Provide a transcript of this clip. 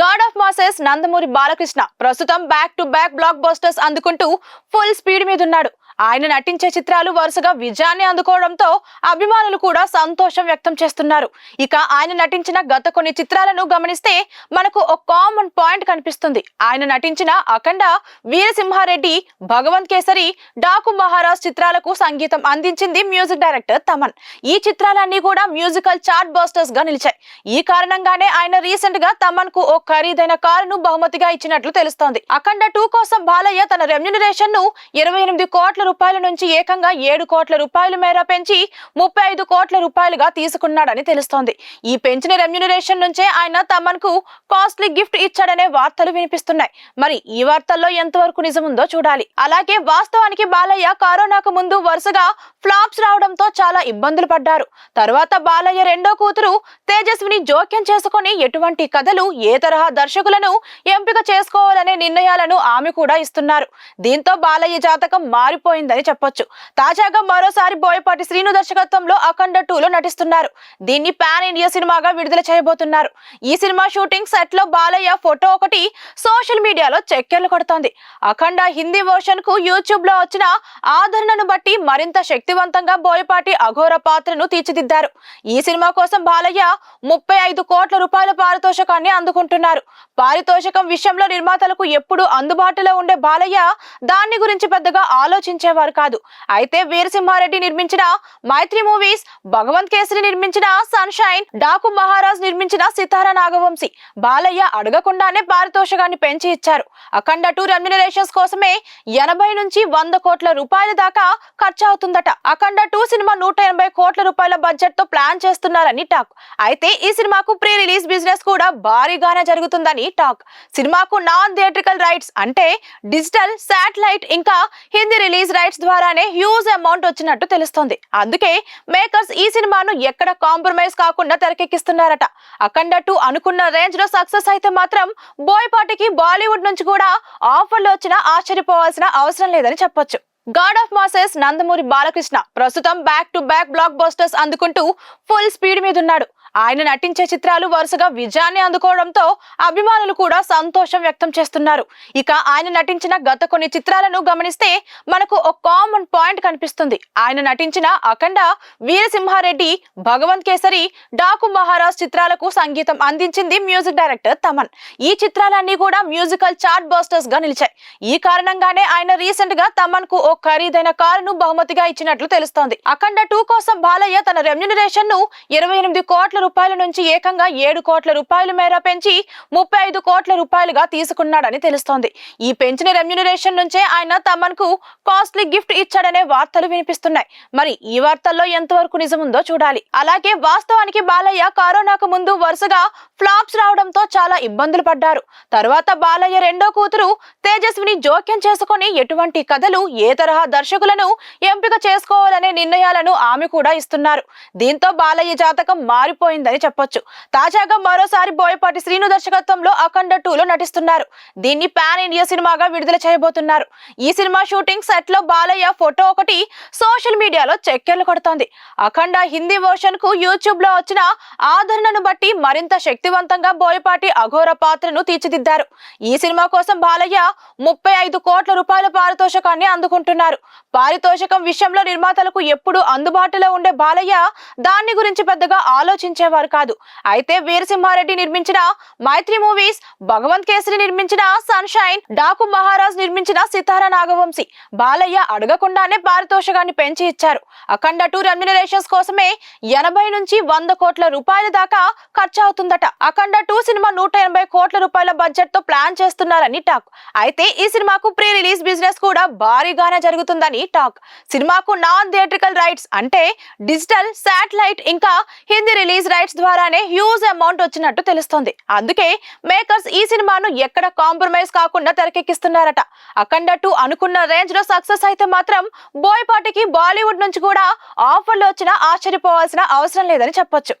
God of masses Nandamuri Balakrishna. ప్రస్తుతం back to back blockbusters అందుకుంటూ full speed మీద ఉన్నాడు ఆయన నటించే చిత్రాలు వరుసగా విజయాన్ని అందుకోవడంతో అభిమానులు కూడా సంతోషం వ్యక్తం చేస్తున్నారు. ఇక ఆయన నటించిన గత కొన్ని చిత్రాలను గమనిస్తే మనకు ఒక కామన్ పాయింట్ కనిపిస్తుంది. ఆయన నటించిన అఖండ వీరసింహారెడ్డి భగవంత్ కేసరి డాకు మహారాజ్ చిత్రాలకు సంగీతం అందించింది మ్యూజిక్ డైరెక్టర్ తమన్. ఈ చిత్రాలన్నీ కూడా మ్యూజికల్ చార్ట్ బస్టర్స్గా నిలిచాయి. ఈ కారణంగానే ఆయన రీసెంట్గా తమన్కు ఓ ఖరీదైన కారును బహుమతిగా ఇచ్చినట్లు తెలుస్తోంది. అఖండ టూ కోసం బాలయ్య తన రెమ్యునరేషన్ను ఇరవై ఎనిమిది కోట్ల రూపాయల నుంచి ఏకంగా ఏడు కోట్ల రూపాయల మేర పెంచి ముప్పై ఐదు కోట్ల రూపాయలుగా తీసుకున్నాడని తెలుస్తోంది. ఈ పెంచిన రెమ్యునరేషన్ నుంచే ఆయన తమన్కు కాస్ట్లీ గిఫ్ట్ ఇచ్చాడనే వార్తలు వినిపిస్తున్నాయి. మరి ఈ వార్తల్లో ఎంతవరకు నిజముందో చూడాలి. అలాగే వాస్తవానికి బాలయ్య కరోనాకు ముందు వరుసగా ఫ్లాప్స్ రావడంతో చాలా ఇబ్బందులు పడ్డారు. తర్వాత బాలయ్య రెండో కూతురు తేజస్విని జోక్యం చేసుకుని ఎటువంటి కథలు ఏ తరహా దర్శకులను ఎంపిక చేసుకోవాలనే నిర్ణయాలను ఆమె కూడా ఇస్తున్నారు. దీంతో బాలయ్య జాతకం మారిపోయిందని చెప్పొచ్చు. తాజాగా మరోసారి బోయపాటి శ్రీను దర్శకత్వంలో అఖండ టూలో నటిస్తున్నారు. దీన్ని పాన్ ఇండియా సినిమాగా విడుదల చేయబోతున్నారు. ఈ సినిమా షూటింగ్ సెట్లో బాలయ్య ఫోటో ఒకటి సోషల్ మీడియాలో చక్కెర్లు కొడుతోంది. అఖండ హిందీ వర్షన్కు యూట్యూబ్లో వచ్చిన ఆదరణను బట్టి మరింత శక్తివంతంగా బోయపాటి అఘోర పాత్రను తీర్చిదిద్దారు. ఈ సినిమా కోసం బాలయ్య ముప్పై ఐదు కోట్ల రూపాయల పారితోషకాన్ని అందుకుంటున్నారు. పారితోషకం విషయంలో నిర్మాతలకు ఎప్పుడు అందుబాటులో ఉండే బాలయ్య దాన్ని గురించి పెద్దగా ఆలోచించేవారు కాదు. అయితే వీరసింహారెడ్డి నిర్మించిన మైత్రి మూవీస్ భగవంత్ కేసరి నిర్మించిన సన్షైన్ డాకు మహారాజ్ నిర్మించిన సితారా నాగవంశి బాలయ్య అడగకుండానే పారితోషికాన్ని పెంచి ఇచ్చారు. అఖండ టూ రెమ్యునరేషన్స్ కోసమే ఎనభై నుంచి వంద కోట్ల రూపాయల దాకా ఖర్చు అవుతుందట అఖండ టూ సినిమా నూట ఎనభై కోట్ల రూపాయల బడ్జెట్తో ప్లాన్ చేస్తున్నారని టాక్. అయితే ఈ సినిమాకు ప్రీ రిలీజ్ బిజినెస్ కూడా భారీగానే జరుగుతుందని టాక్. సినిమాకు నాన్ థియేట్రికల్ రైట్స్ అంటే డిజిటల్ శాటిలైట్ ఇంకా హిందీ రిలీజ్ రైట్స్ ద్వారానే హ్యూజ్ అమౌంట్ వచ్చినట్టు తెలుస్తోంది. అందుకే మేకర్స్ ఈ సినిమాను ఎక్కడ కాంప్రమైజ్ కాకుండా తెరకెక్కిస్తున్నారట. అఖండ టూ అనుకున్న రేంజ్లో సక్సెస్ అయితే మాత్రం బోయపాటికి బాలీవుడ్ నుంచి కూడా ఆఫర్లు వచ్చినా ఆశ్చర్యపోవాల్సిన అవసరం లేదని చెప్పొచ్చు. God of masses Nandamuri Balakrishna ప్రస్తుతం back to back blockbusters అందుకుంటూ ఫుల్ స్పీడ్ మీద ఉన్నాడు ఆయన నటించే చిత్రాలు వరుసగా విజయాన్ని అందుకోవడంతో అభిమానులు కూడా సంతోషం వ్యక్తం చేస్తున్నారు. ఇక ఆయన నటించిన గత కొన్ని చిత్రాలను గమనిస్తే మనకు ఒక కామన్ పాయింట్ కనిపిస్తుంది. ఆయన నటించిన అఖండ వీరసింహారెడ్డి భగవంత్ కేసరి డాకు మహారాజ్ చిత్రాలకు సంగీతం అందించింది మ్యూజిక్ డైరెక్టర్ తమన్. ఈ చిత్రాలన్నీ కూడా మ్యూజికల్ చార్ట్ బస్టర్స్గా నిలిచాయి. ఈ కారణంగానే ఆయన రీసెంట్గా తమన్కు ఓ ఖరీదైన కారును బహుమతిగా ఇచ్చినట్లు తెలుస్తోంది. అఖండ టూ కోసం బాలయ్య తన రెమ్యునరేషన్ను ఇరవై ఎనిమిది కోట్ల రూపాయల నుంచి ఏకంగా ఏడు కోట్ల రూపాయల మేర పెంచి ముప్పై ఐదు కోట్ల రూపాయలుగా తీసుకున్నాడని తెలుస్తోంది. ఈ పెంచిన రెమ్యునరేషన్ నుంచే ఆయన తమన్కు కాస్ట్లీ గిఫ్ట్ ఇచ్చాడనే వార్తలు వినిపిస్తున్నాయి. మరి ఈ వార్తల్లో ఎంతవరకు నిజముందో చూడాలి. అలాగే వాస్తవానికి బాలయ్య కరోనాకు ముందు వరుసగా ఫ్లాప్స్ రావడంతో చాలా ఇబ్బందులు పడ్డారు. తర్వాత బాలయ్య రెండో కూతురు తేజస్విని జోక్యం చేసుకుని ఎటువంటి కథలు ఏ తరహా దర్శకులను ఎంపిక చేసుకోవాలనే నిర్ణయాలను ఆమె కూడా ఇస్తున్నారు. దీంతో బాలయ్య జాతకం మారిపోయిందని చెప్పొచ్చు. తాజాగా మరోసారి బోయపాటి శ్రీను దర్శకత్వంలో అఖండ టూలో నటిస్తున్నారు. దీన్ని పాన్ ఇండియా సినిమాగా విడుదల చేయబోతున్నారు. ఈ సినిమా షూటింగ్ సెట్లో బాలయ్య ఫోటో ఒకటి సోషల్ మీడియాలో చక్కెర్లు కొడుతోంది. అఖండ హిందీ వర్షన్కు యూట్యూబ్లో వచ్చిన ఆదరణను బట్టి మరింత శక్తివంతంగా బోయపాటి అఘోర పాత్రను తీర్చిదిద్దారు. ఈ సినిమా కోసం బాలయ్య ముప్పై ఐదు కోట్ల రూపాయల పారితోషకాన్ని అందుకుంటున్నారు. పారితోషికం విషయంలో నిర్మాతలకు ఎప్పుడు అందుబాటులో ఉండే బాలయ్య దాన్ని గురించి పెద్దగా ఆలోచించేవారు కాదు. అయితే వీరసింహారెడ్డి నిర్మించిన మైత్రి మూవీస్ భగవంత్ కేసరి నిర్మించిన సన్షైన్ డాకు మహారాజ్ నిర్మించిన సితారా నాగవంశి బాలయ్య అడగకుండానే పారితోషికాన్ని పెంచి ఇచ్చారు. అఖండ టూ రెమ్యునరేషన్స్ కోసమే ఎనభై నుంచి వంద కోట్ల రూపాయల దాకా ఖర్చు అవుతుందట అఖండ టూ సినిమా నూట ఎనభై కోట్ల రూపాయల బడ్జెట్తో ప్లాన్ చేస్తున్నారని టాక్. అయితే ఈ సినిమాకు ప్రీ రిలీజ్ బిజినెస్ కూడా భారీగానే జరుగుతుందని టాక్. సినిమాకు నాన్ థియేట్రికల్ రైట్స్ అంటే డిజిటల్ శాటిలైట్ ఇంకా హిందీ రిలీజ్ రైట్స్ ద్వారానే హ్యూజ్ అమౌంట్ వచ్చినట్టు తెలుస్తోంది. అందుకే మేకర్స్ ఈ సినిమాను ఎక్కడ కాంప్రమైజ్ కాకుండా తెరకెక్కిస్తున్నారట. అఖండ టూ అనుకున్న రేంజ్లో సక్సెస్ అయితే మాత్రం బోయపాటికి బాలీవుడ్ నుంచి కూడా ఆఫర్లు వచ్చినా ఆశ్చర్యపోవాల్సిన అవసరం లేదని చెప్పొచ్చు.